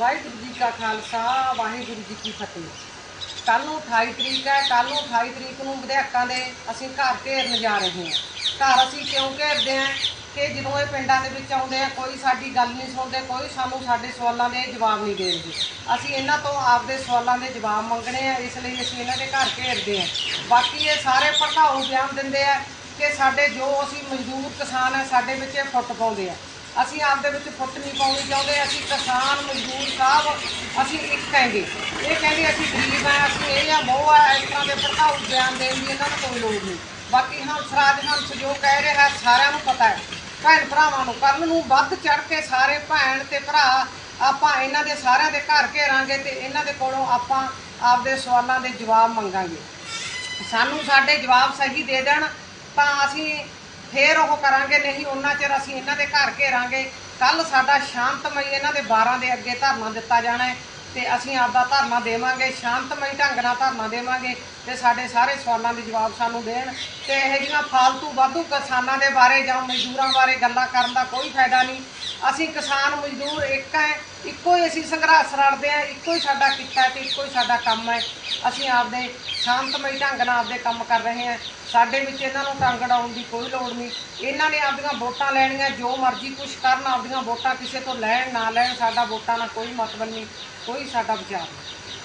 ਵਾਹਿਗੁਰੂ ਜੀ ਕਾ ਖਾਲਸਾ, ਵਾਹਿਗੁਰੂ ਜੀ ਕੀ ਫਤਿਹ। ਕੱਲ ਨੂੰ 28 ਤਰੀਕ ਹੈ ਕੱਲ ਨੂੰ 28 ਤਰੀਕ ਨੂੰ ਵਿਧਾਇਕਾਂ ਦੇ ਅਸੀਂ ਘਰ ਘੇਰਨ ਜਾ ਰਹੇ ਹਾਂ। ਘਰ ਅਸੀਂ ਕਿਉਂ ਘੇਰਦੇ ਹਾਂ? ਕਿ ਜਦੋਂ ਇਹ ਪਿੰਡਾਂ ਦੇ ਵਿੱਚ ਆਉਂਦੇ ਆ, ਕੋਈ ਸਾਡੀ ਗੱਲ ਨਹੀਂ ਸੁਣਦੇ, ਕੋਈ ਸਾਨੂੰ ਸਾਡੇ ਸਵਾਲਾਂ ਦੇ ਜਵਾਬ ਨਹੀਂ ਦੇਣਗੇ। ਅਸੀਂ ਇਹਨਾਂ ਤੋਂ ਆਪਦੇ ਸਵਾਲਾਂ ਦੇ ਜਵਾਬ ਮੰਗਣੇ ਆ, ਇਸ ਲਈ ਅਸੀਂ ਇਹਨਾਂ ਦੇ ਘਰ ਘੇਰਦੇ ਹਾਂ। ਬਾਕੀ ਇਹ ਸਾਰੇ ਭੜਕਾਊ ਬਿਆਨ ਦਿੰਦੇ ਆ ਕਿ ਸਾਡੇ ਜੋ ਅਸੀਂ ਮਜ਼ਦੂਰ ਕਿਸਾਨ ਆ, ਸਾਡੇ ਵਿੱਚ ਇਹ ਫੁੱਟ ਪਾਉਂਦੇ ਆ। ਅਸੀਂ ਆਪਦੇ ਵਿੱਚ ਫੁੱਟ ਨਹੀਂ ਪਾਉਣੀ ਚਾਹੁੰਦੇ, ਅਸੀਂ ਕਿਸਾਨ ਮਜ਼ਦੂਰ ਸਾਹਿਬ ਅਸੀਂ ਇੱਕ ਕਹਿੰਦੇ ਇਹ ਕਹਿੰਦੇ ਅਸੀਂ ਗਰੀਬ ਆ ਅਸੀਂ ਇਹ ਆ ਮੋਹ ਆ, ਇਸ ਤਰ੍ਹਾਂ ਦੇ ਭੜਕਾਊ ਬਿਆਨ ਦੇਣ ਦੀ ਇਹਨਾਂ ਨੂੰ ਕੋਈ ਲੋੜ ਨਹੀਂ। ਬਾਕੀ ਹੰਸਰਾਜ ਹੰਸ ਜੋ ਕਹਿ ਰਿਹਾ, ਸਾਰਿਆਂ ਨੂੰ ਪਤਾ ਹੈ। ਭੈਣ ਭਰਾਵਾਂ ਨੂੰ ਕਰਨ ਨੂੰ ਵੱਧ ਚੜ ਕੇ ਸਾਰੇ ਭੈਣ ਤੇ ਭਰਾ, ਆਪਾਂ ਇਹਨਾਂ ਦੇ ਸਾਰਿਆਂ ਦੇ ਘਰ ਘੇਰਾਂਗੇ ਤੇ ਇਹਨਾਂ ਦੇ ਕੋਲੋਂ ਆਪਾਂ ਆਪਦੇ ਸਵਾਲਾਂ ਦੇ ਜਵਾਬ ਮੰਗਾਂਗੇ। ਸਾਨੂੰ ਸਾਡੇ ਜਵਾਬ ਸਹੀ ਦੇ ਦੇਣ ਤਾਂ ਅਸੀਂ ਫੇਰ ਉਹ ਕਰਾਂਗੇ, ਨਹੀਂ ਉਹਨਾਂ ਚਿਰ ਅਸੀਂ ਇਹਨਾਂ ਦੇ ਘਰ ਘੇਰਾਂਗੇ। ਕੱਲ ਸਾਡਾ ਸ਼ਾਂਤਮਈ ਇਹਨਾਂ ਦੇ 12 ਦੇ ਅੱਗੇ ਧਰਨਾ ਦਿੱਤਾ ਜਾਣਾ ਹੈ ਤੇ ਅਸੀਂ ਆਪਦਾ ਧਰਨਾ ਦੇਵਾਂਗੇ, ਸ਼ਾਂਤਮਈ ਢੰਗ ਨਾਲ ਧਰਨਾ ਦੇਵਾਂਗੇ ਤੇ ਸਾਡੇ ਸਾਰੇ ਸਵਾਲਾਂ ਦੇ ਜਵਾਬ ਸਾਨੂੰ ਦੇਣ ਤੇ ਇਹ ਜਿਹੀਆਂ ਫਾਲਤੂ ਵਾਧੂ ਕਿਸਾਨਾਂ ਦੇ ਬਾਰੇ ਜਾਂ ਮਜ਼ਦੂਰਾਂ ਬਾਰੇ ਗੱਲਾਂ ਕਰਨ ਦਾ ਕੋਈ ਫਾਇਦਾ ਨਹੀਂ। ਅਸੀਂ ਕਿਸਾਨ ਮਜ਼ਦੂਰ ਇੱਕ ਹੈ, ਇੱਕੋ ਹੀ ਅਸੀਂ ਸੰਘਰਸ਼ ਰੜਦੇ ਆ ਇੱਕੋ ਹੀ ਸਾਡਾ ਕਿੱਤਾ ਹੈ ਤੇ ਇੱਕੋ ਹੀ ਸਾਡਾ ਕੰਮ ਹੈ। ਅਸੀਂ ਆਪਦੇ ਸ਼ਾਂਤਮਈ ਢੰਗ ਨਾਲ ਆਪਦੇ ਕੰਮ ਕਰ ਰਹੇ ਹਾਂ। ਸਾਡੇ ਵਿੱਚ ਇਹਨਾਂ ਨੂੰ ਟੰਗ ਅੜਾਉਣ ਦੀ ਕੋਈ ਲੋੜ ਨਹੀਂ। ਇਹਨਾਂ ਨੇ ਆਪਦੀਆਂ ਵੋਟਾਂ ਲੈਣੀਆਂ, ਜੋ ਮਰਜ਼ੀ ਕੁਛ ਕਰਨ, ਆਪਦੀਆਂ ਵੋਟਾਂ ਕਿਸੇ ਤੋਂ ਲੈਣ, ਨਾ ਲੈਣ, ਸਾਡਾ ਵੋਟਾਂ ਨਾਲ ਕੋਈ ਮਤਲਬ ਨਹੀਂ, ਕੋਈ ਸਾਡਾ ਵਿਚਾਰ ਨਹੀਂ।